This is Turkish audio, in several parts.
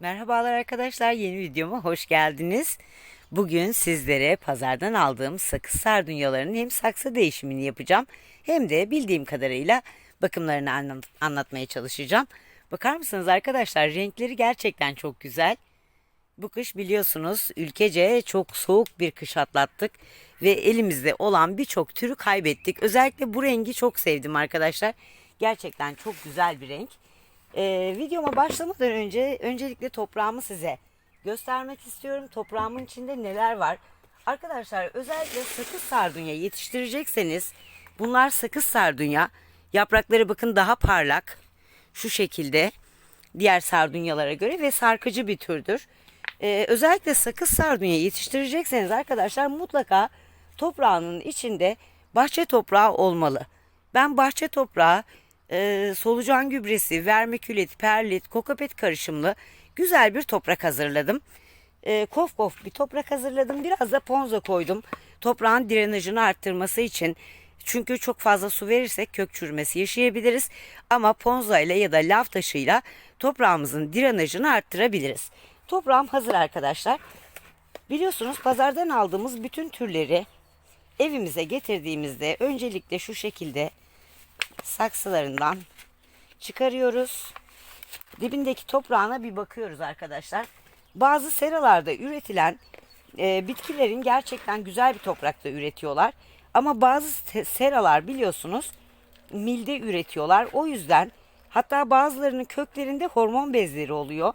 Merhabalar arkadaşlar yeni videoma hoş geldiniz. Bugün sizlere pazardan aldığım sakız sardunyalarının hem saksı değişimini yapacağım hem de bildiğim kadarıyla bakımlarını anlat- anlatmaya çalışacağım. Bakar mısınız arkadaşlar renkleri gerçekten çok güzel. Bu kış biliyorsunuz ülkece çok soğuk bir kış atlattık ve elimizde olan birçok türü kaybettik. Özellikle bu rengi çok sevdim arkadaşlar. Gerçekten çok güzel bir renk. Ee, videoma başlamadan önce öncelikle toprağımı size göstermek istiyorum. Toprağımın içinde neler var? Arkadaşlar özellikle sakız sardunya yetiştirecekseniz bunlar sakız sardunya. Yaprakları bakın daha parlak. Şu şekilde diğer sardunyalara göre ve sarkıcı bir türdür. Ee, özellikle sakız sardunya yetiştirecekseniz arkadaşlar mutlaka toprağının içinde bahçe toprağı olmalı. Ben bahçe toprağı e, solucan gübresi, vermikülit, perlit, kokopet karışımlı güzel bir toprak hazırladım. E, kof kof bir toprak hazırladım. Biraz da ponza koydum. Toprağın drenajını arttırması için. Çünkü çok fazla su verirsek kök çürümesi yaşayabiliriz. Ama ponza ile ya da lav taşıyla toprağımızın drenajını arttırabiliriz. Toprağım hazır arkadaşlar. Biliyorsunuz pazardan aldığımız bütün türleri evimize getirdiğimizde öncelikle şu şekilde saksılarından çıkarıyoruz. Dibindeki toprağına bir bakıyoruz arkadaşlar. Bazı seralarda üretilen e, bitkilerin gerçekten güzel bir toprakta üretiyorlar. Ama bazı se- seralar biliyorsunuz milde üretiyorlar. O yüzden hatta bazılarının köklerinde hormon bezleri oluyor.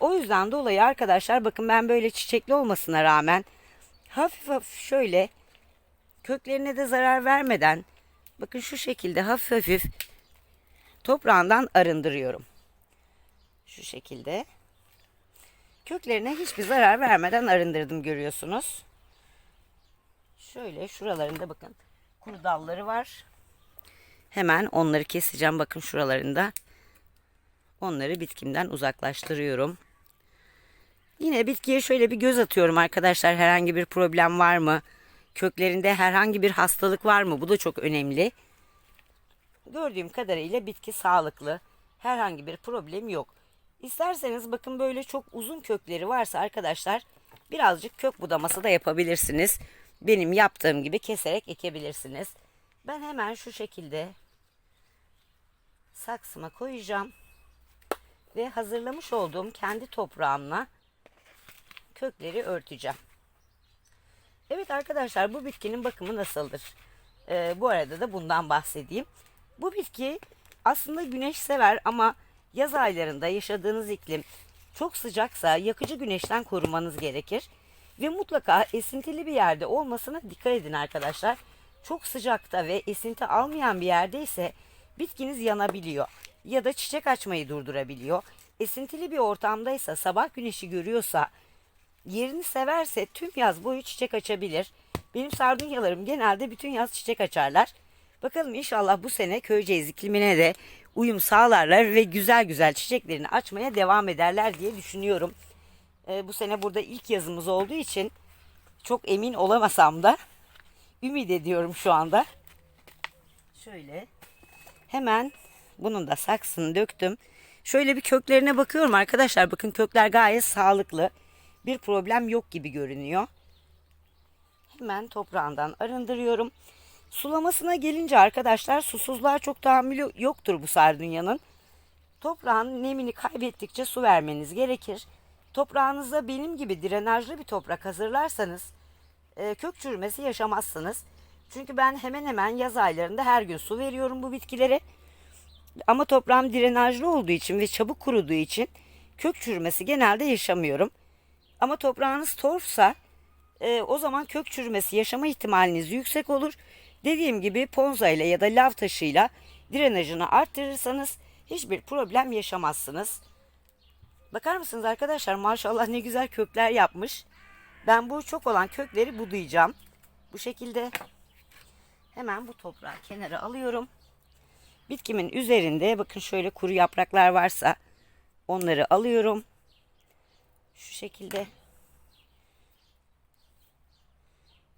O yüzden dolayı arkadaşlar bakın ben böyle çiçekli olmasına rağmen hafif hafif şöyle köklerine de zarar vermeden bakın şu şekilde hafif hafif toprağından arındırıyorum. Şu şekilde. Köklerine hiçbir zarar vermeden arındırdım görüyorsunuz. Şöyle şuralarında bakın kuru dalları var. Hemen onları keseceğim bakın şuralarında. Onları bitkimden uzaklaştırıyorum. Yine bitkiye şöyle bir göz atıyorum arkadaşlar. Herhangi bir problem var mı? Köklerinde herhangi bir hastalık var mı? Bu da çok önemli. Gördüğüm kadarıyla bitki sağlıklı. Herhangi bir problem yok. İsterseniz bakın böyle çok uzun kökleri varsa arkadaşlar birazcık kök budaması da yapabilirsiniz. Benim yaptığım gibi keserek ekebilirsiniz. Ben hemen şu şekilde saksıma koyacağım ve hazırlamış olduğum kendi toprağımla kökleri örteceğim. Evet arkadaşlar bu bitkinin bakımı nasıldır? Ee, bu arada da bundan bahsedeyim. Bu bitki aslında güneş sever ama yaz aylarında yaşadığınız iklim çok sıcaksa yakıcı güneşten korumanız gerekir. Ve mutlaka esintili bir yerde olmasına dikkat edin arkadaşlar. Çok sıcakta ve esinti almayan bir yerde ise bitkiniz yanabiliyor ya da çiçek açmayı durdurabiliyor. Esintili bir ortamdaysa sabah güneşi görüyorsa yerini severse tüm yaz boyu çiçek açabilir. Benim sardunyalarım genelde bütün yaz çiçek açarlar. Bakalım inşallah bu sene köyceğiz iklimine de uyum sağlarlar ve güzel güzel çiçeklerini açmaya devam ederler diye düşünüyorum. Ee, bu sene burada ilk yazımız olduğu için çok emin olamasam da ümit ediyorum şu anda. Şöyle hemen bunun da saksını döktüm. Şöyle bir köklerine bakıyorum arkadaşlar. Bakın kökler gayet sağlıklı. Bir problem yok gibi görünüyor. Hemen toprağından arındırıyorum. Sulamasına gelince arkadaşlar susuzluğa çok tahammülü yoktur bu sardunyanın. Toprağın nemini kaybettikçe su vermeniz gerekir. Toprağınızda benim gibi drenajlı bir toprak hazırlarsanız e, kök çürümesi yaşamazsınız. Çünkü ben hemen hemen yaz aylarında her gün su veriyorum bu bitkilere. Ama toprağım drenajlı olduğu için ve çabuk kuruduğu için kök çürümesi genelde yaşamıyorum. Ama toprağınız torfsa e, o zaman kök çürümesi yaşama ihtimaliniz yüksek olur. Dediğim gibi ponza ile ya da lav taşıyla drenajını arttırırsanız hiçbir problem yaşamazsınız. Bakar mısınız arkadaşlar maşallah ne güzel kökler yapmış. Ben bu çok olan kökleri budayacağım. Bu şekilde hemen bu toprağı kenara alıyorum. Bitkimin üzerinde bakın şöyle kuru yapraklar varsa onları alıyorum. Şu şekilde.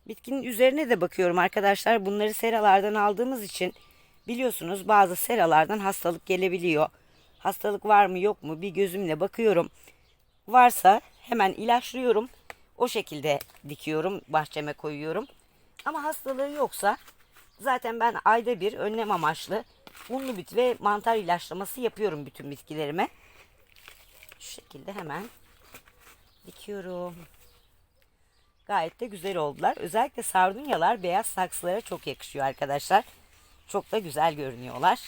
Bitkinin üzerine de bakıyorum arkadaşlar. Bunları seralardan aldığımız için biliyorsunuz bazı seralardan hastalık gelebiliyor. Hastalık var mı yok mu bir gözümle bakıyorum. Varsa hemen ilaçlıyorum. O şekilde dikiyorum, bahçeme koyuyorum. Ama hastalığı yoksa zaten ben ayda bir önlem amaçlı unlu bit ve mantar ilaçlaması yapıyorum bütün bitkilerime. Şu şekilde hemen dikiyorum. Gayet de güzel oldular. Özellikle sardunyalar beyaz saksılara çok yakışıyor arkadaşlar. Çok da güzel görünüyorlar.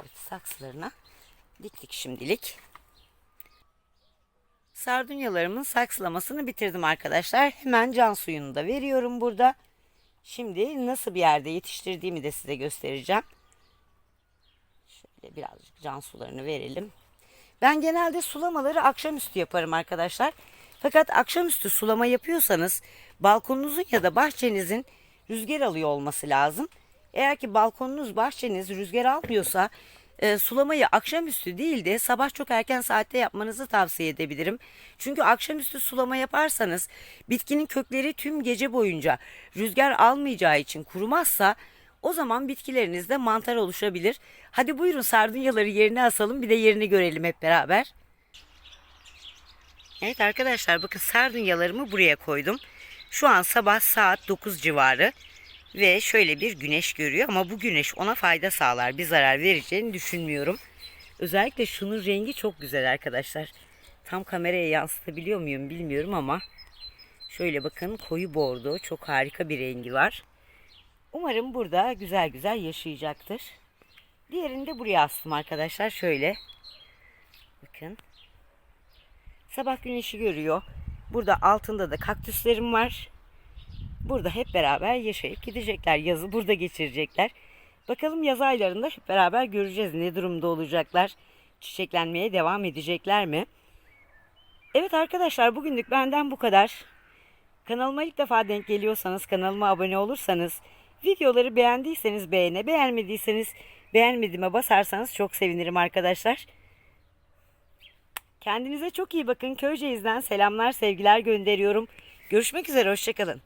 Evet saksılarına diktik şimdilik. Sardunyalarımın saksılamasını bitirdim arkadaşlar. Hemen can suyunu da veriyorum burada. Şimdi nasıl bir yerde yetiştirdiğimi de size göstereceğim. Şöyle birazcık can sularını verelim. Ben genelde sulamaları akşamüstü yaparım arkadaşlar. Fakat akşamüstü sulama yapıyorsanız balkonunuzun ya da bahçenizin rüzgar alıyor olması lazım. Eğer ki balkonunuz bahçeniz rüzgar almıyorsa e, sulamayı akşamüstü değil de sabah çok erken saatte yapmanızı tavsiye edebilirim. Çünkü akşamüstü sulama yaparsanız bitkinin kökleri tüm gece boyunca rüzgar almayacağı için kurumazsa o zaman bitkilerinizde mantar oluşabilir. Hadi buyurun sardunyaları yerine asalım bir de yerini görelim hep beraber. Evet arkadaşlar bakın sardunyalarımı buraya koydum. Şu an sabah saat 9 civarı ve şöyle bir güneş görüyor ama bu güneş ona fayda sağlar. Bir zarar vereceğini düşünmüyorum. Özellikle şunun rengi çok güzel arkadaşlar. Tam kameraya yansıtabiliyor muyum bilmiyorum ama şöyle bakın koyu bordo çok harika bir rengi var. Umarım burada güzel güzel yaşayacaktır. Diğerini de buraya astım arkadaşlar. Şöyle. Bakın. Sabah güneşi görüyor. Burada altında da kaktüslerim var. Burada hep beraber yaşayıp gidecekler. Yazı burada geçirecekler. Bakalım yaz aylarında hep beraber göreceğiz ne durumda olacaklar. Çiçeklenmeye devam edecekler mi? Evet arkadaşlar bugünlük benden bu kadar. Kanalıma ilk defa denk geliyorsanız kanalıma abone olursanız videoları beğendiyseniz beğene beğenmediyseniz beğenmediğime basarsanız çok sevinirim arkadaşlar. Kendinize çok iyi bakın. Köyceğiz'den selamlar sevgiler gönderiyorum. Görüşmek üzere hoşçakalın.